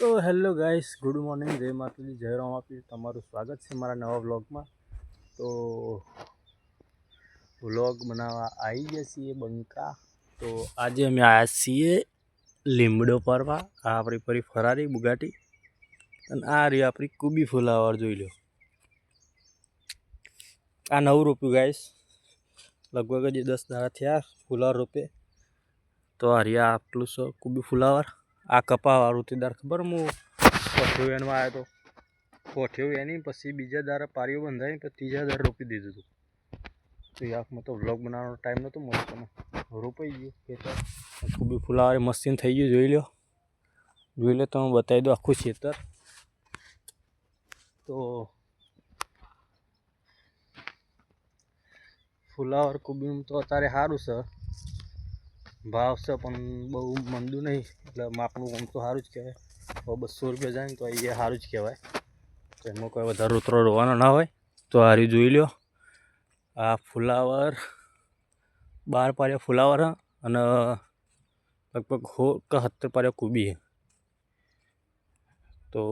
તો hello guys, good morning, જય માતાજી, જય રામ આપી તમારું સ્વાગત છે મારા નવા વ્લોગમાં. તો વ્લોગ બનાવવા આવી ગયા છીએ બંકા. તો આજે અમે આવ્યા છીએ લીમડો પરવા આ આપણી ફરી ફરારી બુગાટી. અને આ રહી આપણી કુબી ફુલાવર, જોઈ લો આ નવું રોપ્યું ગાઈસ. લગભગ જ દસ દાડા થયા ફુલાવર રોપે. તો આ રહ્યા આટલું છે કુબી ફુલાવર. આ કપાવાળું તે દાર ખબર હું કોઠ્યો એનમાં આવ્યો તો. કોઠ્યો એની પછી બીજા દારા પારીઓ બંધાવી પછી ત્રીજા દારે રોપી દીધું હતું તો યાકમાં તો વ્લોગ બનાવવાનો ટાઈમ નહોતો મળે તમે રોપાઈ ગયું ખેતર. કુબી ફુલાવર મશીન થઈ ગયું, જોઈ લો જોઈ લો તમે બતાવી દો આખું ખેતર. તો ફુલાવર કુબીમ તો અત્યારે સારું છે. ભાવ છે, પણ બહુ મંદું નહીં. એટલે માપનું આમ તો સારું જ કહેવાય. હવે બસો રૂપિયા જાય ને તો એ સારું જ કહેવાય. તો એમાં કોઈ વધારે ઉતરો રોવાનો ના હોય, તો હારી જોઈ લો. આ ફુલાવર, બાર પાર્યા ફુલાવર અને લગભગ હો કે સત્તર પાર્યા કુબી તો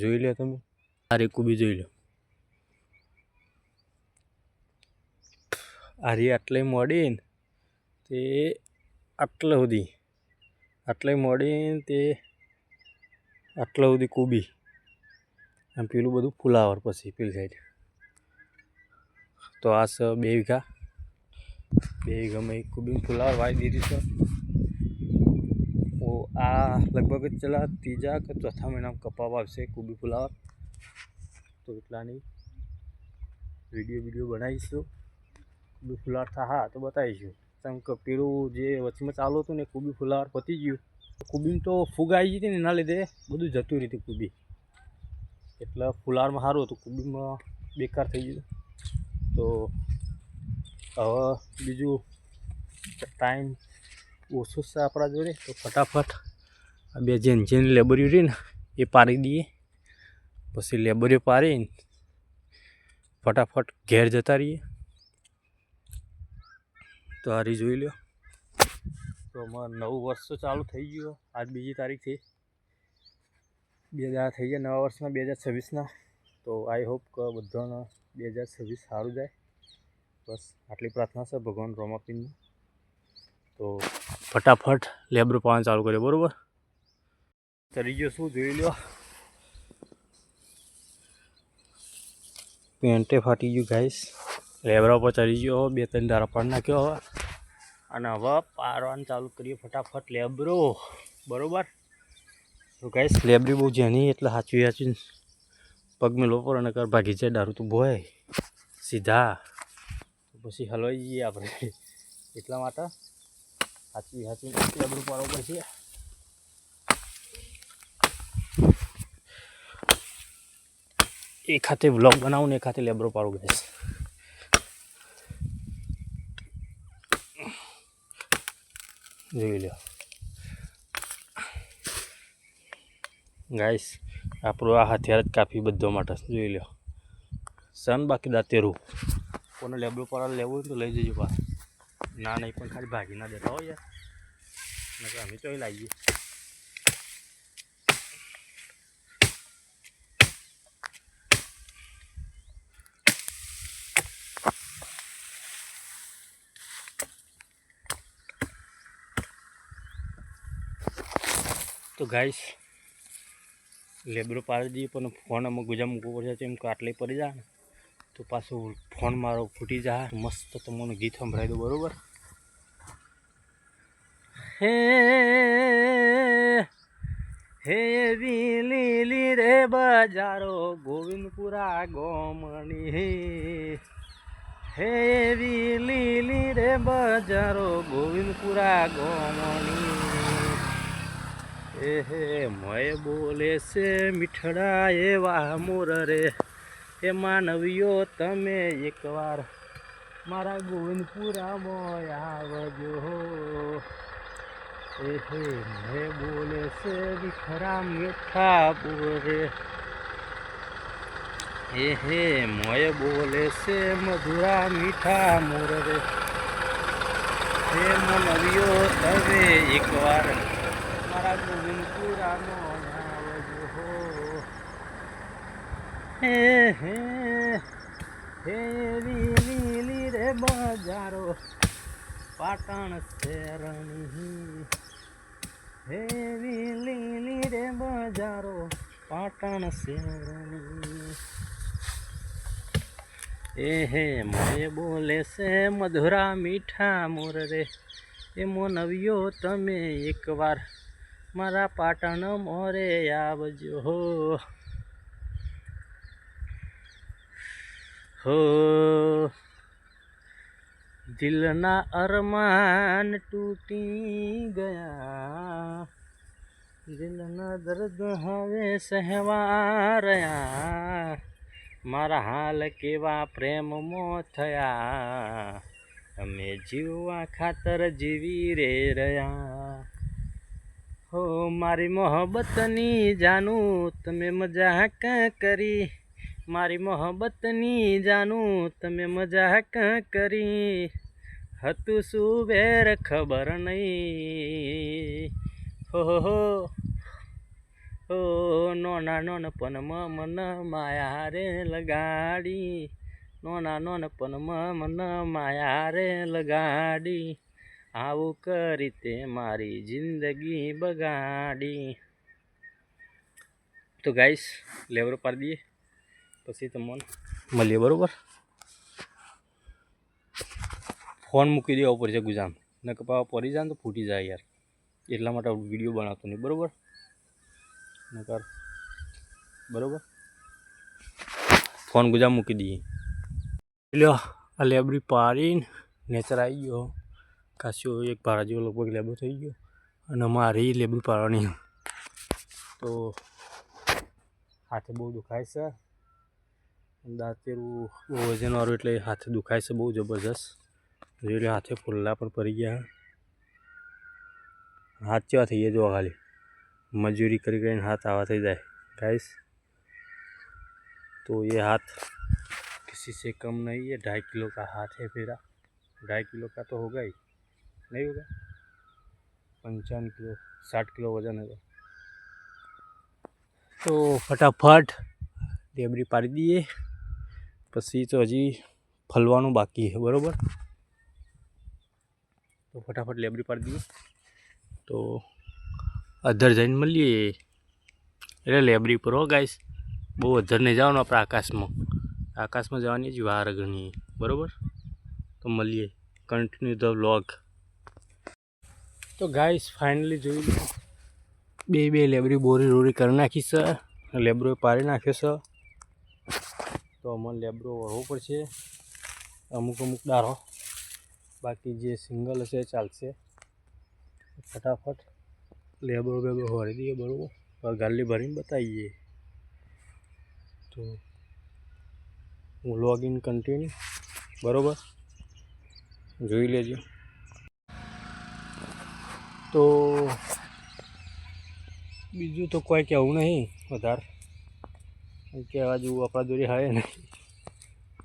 જોઈ લો તમે. હારી કુબી જોઈ લો. હારી આટલે મોડીને તે આટલા સુધી આટલે મળીને તે આટલે સુધી કૂબી. આમ પેલું બધું ફુલાવર પછી પેલી સાઈડ તો આ છે બે વીઘા. બે વીઘામાં એક કુબી ફુલાવર વાવી દીધી છે. તો આ લગભગ ચલા ત્રીજા કે ચોથા મહિનામાં કપાવ આવશે કુબી ફુલાવર. તો એટલાની વીડિયો વીડિયો બનાવીશું. કુબી ફુલાવર થા હા, તો બતાવીશું. કેમ કે પેલું જે વચમાં ચાલુ હતું ને કુબી ફુલાવર પતી ગયું. કુબીમ તો ફૂગ આવી ગઈ હતી ને એના લીધે બધું જતું રહ્યું હતું કુબી. એટલે ફુલાવરમાં સારું હતું. કુબીમાં બેકાર થઈ ગયું તો હવે બીજું ટાઈમ ઓછો છે આપણા જોડે. તો ફટાફટ આ બે જેન જેન લેબરિયું રહી ને એ પારી દઈએ. પછી લેબરીઓ પારીને ફટાફટ ઘેર જતા રહીએ. તો હારી જોઈ લ્યો. તો અમારે નવું વર્ષ તો ચાલુ થઈ ગયું આજ બીજી તારીખથી. બે હજાર થઈ ગયા નવા વર્ષમાં, બે હજાર છવ્વીસના. તો આઈ હોપ કે બધાને બે હજાર છવ્વીસ સારું જાય. બસ આટલી પ્રાર્થના છે ભગવાન રોમાપીનની. તો ફટાફટ લેબ્રો પાવાનું ચાલુ કર્યો, બરાબર? તરી ગયો શું જોઈ લો પેન્ટે ફાટી ગયું ગાઈસ લેબરા ઉપર ચડી ગયો, બે, ત્રણ ધારા પણ નાખ્યો હવે. અને હવે પારવાનું ચાલુ કરીએ ફટાફટ લેબરો બરોબર? તો ગાઈસ લેબરી બહુ જેની એટલે સાચવી સાચવી પગ મેલો પર અને કર ભાગી જાય, દારૂ તો ભોય સીધા. પછી હલવાઈ જઈએ આપણે. એટલા માટે સાચવી સાચવી લેબરું પાડવું પડશે. એક ખાતે બ્લોગ બનાવું ને એક ખાતે લેબરો પાડું ગાઈસ જોઈ લો. ગાઈસ આપણું આ હથિયાર જ કાફી બધો માટે, જોઈ લો. સન બાકી દાતેરું કોને લેબડો પર લેવું હોય તો લઈ જજો પા ના નહીં પણ ખાલી ભાગી ના દેતા હોય યાર. અમે તો લાવીએ તો ગાઈસ લેબરો પાડી દઈએ પણ ફોન અમે ગુજા મૂકવો પડશે એમ કે આટલે પડી જાય તો પાછું ફોન મારો ફૂટી જાય. મસ્ત તમને ગીત સંભળાઈ દો બરોબર? હે હે લીલી રે બજારો, ગોવિંદપુરા ગોમણી. હે હે લીલી રે બજારો, ગોવિંદપુરા ગોમણી. એ હે, મય બોલે છે મીઠડા એવા મોર રે. એ માનવીઓ, તમે એકવાર મારા ગોવિંદપુરામાં આવજો. એ હે, મય બોલે છે મીઠડા મીઠા બોરે એ હે, મય બોલે છે મધુરા મીઠા મોર રે. હે માનવીઓ, તમે એકવાર મારા હે હે હે લીલી રે બજારો, પાટણ શહેરની હે લીલી રે બજારો, પાટણ શહેરની એ હે, મને બોલે છે, મધુરા મીઠા મોર રે. એ નવ્યો તમે એકવાર. મારા પાટણ મોરે આવજો. હો. હો. દિલના અરમાન તૂટી ગયા. દિલના દર્દ હવે સહેવા રહ્યા. મારા હાલ કેવા પ્રેમમાં થયા. અમે જીવવા ખાતર જીવી રે રહ્યા. હો, મારી મોહબ્બતની જાનું, તમે મજાક કરી. મારી મોહબ્બતની જાનું, તમે મજાક કરી. હતું શું વેર ખબર નહીં. હો હો નોના નોનપણમાં મન માયા રે લગાડી. નોના નોનપણમાં મન માયા રે લગાડી. આવું કરી તે મારી જિંદગી બગાડી. તો ગાઈસ, લેવરો પાડી દઈએ. પછી તમને મળીએ, બરાબર? ફોન મૂકી દેવો પડશે ગુજામ. ને કપા પડી જાય તો ફૂટી જાય યાર. એટલા માટે વીડિયો બનાવતો નહીં, બરોબર? નકર, બરાબર? ફોન ગુજામ મૂકી દઈએ. લ્યો, આ લેબરી પાડીને નેચર આવી ગયો. કાશ્યો એક ભાડા જેવો લગભગ લેબો થઈ ગયો અને મારી લેબરી પાડવાની તો હાથે બહુ દુખાય છે દાંતેરું બહુ વજનવાળું એટલે હાથે દુખાય છે બહુ જબરજસ્ત જોઈ લો હાથે ફૂલ્લા પણ પડી ગયા હાથ કેવા થઈ ગયા જોવા ખાલી મજૂરી કરી કરીને હાથ આવા થઈ જાય गाइस तो ये हाथ किसी से कम नहीं है ढाई किलो का हाथ है मेरा ढाई किलो का तो होगा ही નહીં બધા પંચાવન કિલો, સાઠ કિલો વજન હતો. તો ફટાફટ ડેબરી પાડી દઈએ. પછી તો હજી ફલવાનું બાકી છે, બરાબર? તો ફટાફટ લેબરી પાડી દઈએ. તો અધર જઈને મળીએ. એટલે લેબરી પર હો ગાઈસ, બહુ અધર નહીં જવાનું આપણે આકાશમાં. આકાશમાં જવાની જ વાર ઘણી બરાબર? તો મળીએ. કન્ટિન્યુ ધ વ્લોગ તો ગાઈસ ફાઇનલી જોઈ લો. બે બે લેબરી બોરી રોરી કરી નાખી છે. લેબરોએ પાડી નાખ્યો સર તો અમારે લેબરો વળવો પડશે. અમુક અમુક દારો બાકી જે સિંગલ હશે ચાલશે. ફટાફટ લેબરો બેબરો ભરી દઈએ બરાબર. ગાલી ભરીને બતાવીએ. તો હું લોગ ઇન કન્ટિન્યુ બરાબર? જોઈ લેજો. તો બીજું તો કોઈ કહેવું નહીં, વધારે. કહેવા જેવું આપણા જોડે હવે નહીં.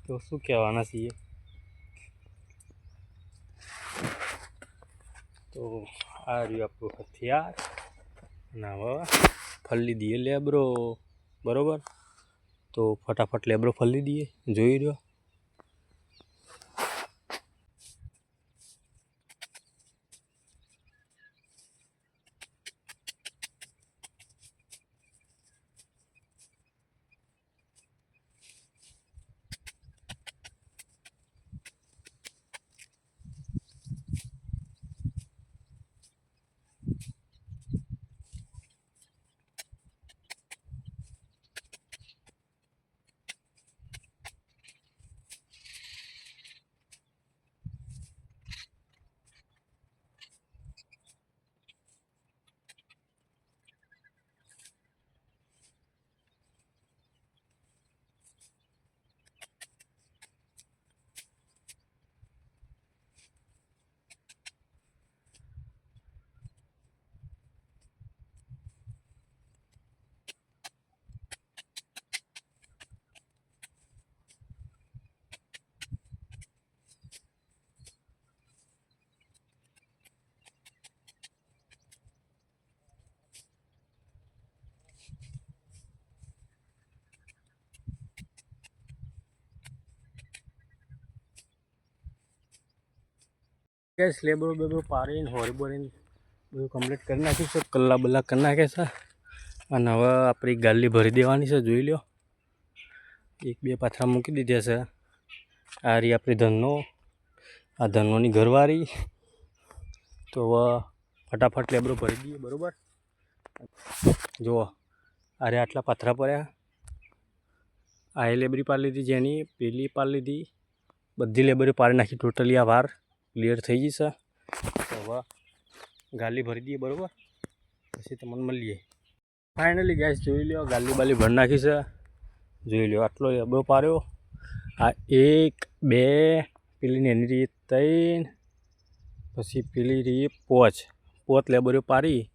તો શું કહેવાના છીએ? તો આ રહ્યું આપણું હથિયાર. ના બાબા ફલ્લી દઈએ લેબરો. બરોબર? તો ફટાફટ લેબરો ફલ્લી દઈએ જોઈ રહ્યો? ગેસ લેબરો બેબરો પાડીને હોરી બધું કમ્પ્લીટ કરી નાખ્યું છે. કલ્લા કરી નાખે છે. અને હવે આપણી ગાલી ભરી દેવાની છે, જોઈ લો એક બે પાથરા મૂકી દીધા છે. આ રહી આપણી ધનનો, આ ધનોની ઘરવાળી. તો હવે ફટાફટ લેબરો ભરી દઈએ, બરાબર? જુઓ, અરે આટલા પાથરા પડ્યા. આ એ લેબરી પાડી લીધી, જેની પેલી પાડી લીધી. બધી લેબરી પાડી નાખી, ટોટલી આ વાર. ક્લિયર થઈ જશે હવે ગાલી ભરી દઈએ બરાબર? પછી તમને મળીએ. ફાઇનલી ગેસ જોઈ લો ગાલી બાલી ભરી નાખી છે. જોઈ લ્યો, આટલો લેબરો પાડ્યો. આ એક, બે પેલી એની રીત ત્રણ પછી પેલી રી પોચ. પોત લેબરીઓ પાડી.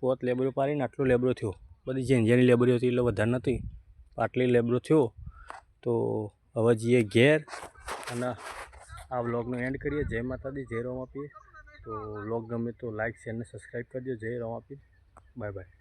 પોત લેબરો પારીને આટલો લેબરો થયો. બધી જેની જેની લેબરીઓ હતી એટલે વધારે નથી. આટલી લેબરો થયો. તો હવે જઈએ ઘેર અને આ વ્લોગનો એન્ડ કરીએ. જય માતાજી, જય આપીએ. તો વ્લોગ ગમે તો લાઇક શેર અને સબસ્ક્રાઈબ કરજો જય રોમાપી બાય બાય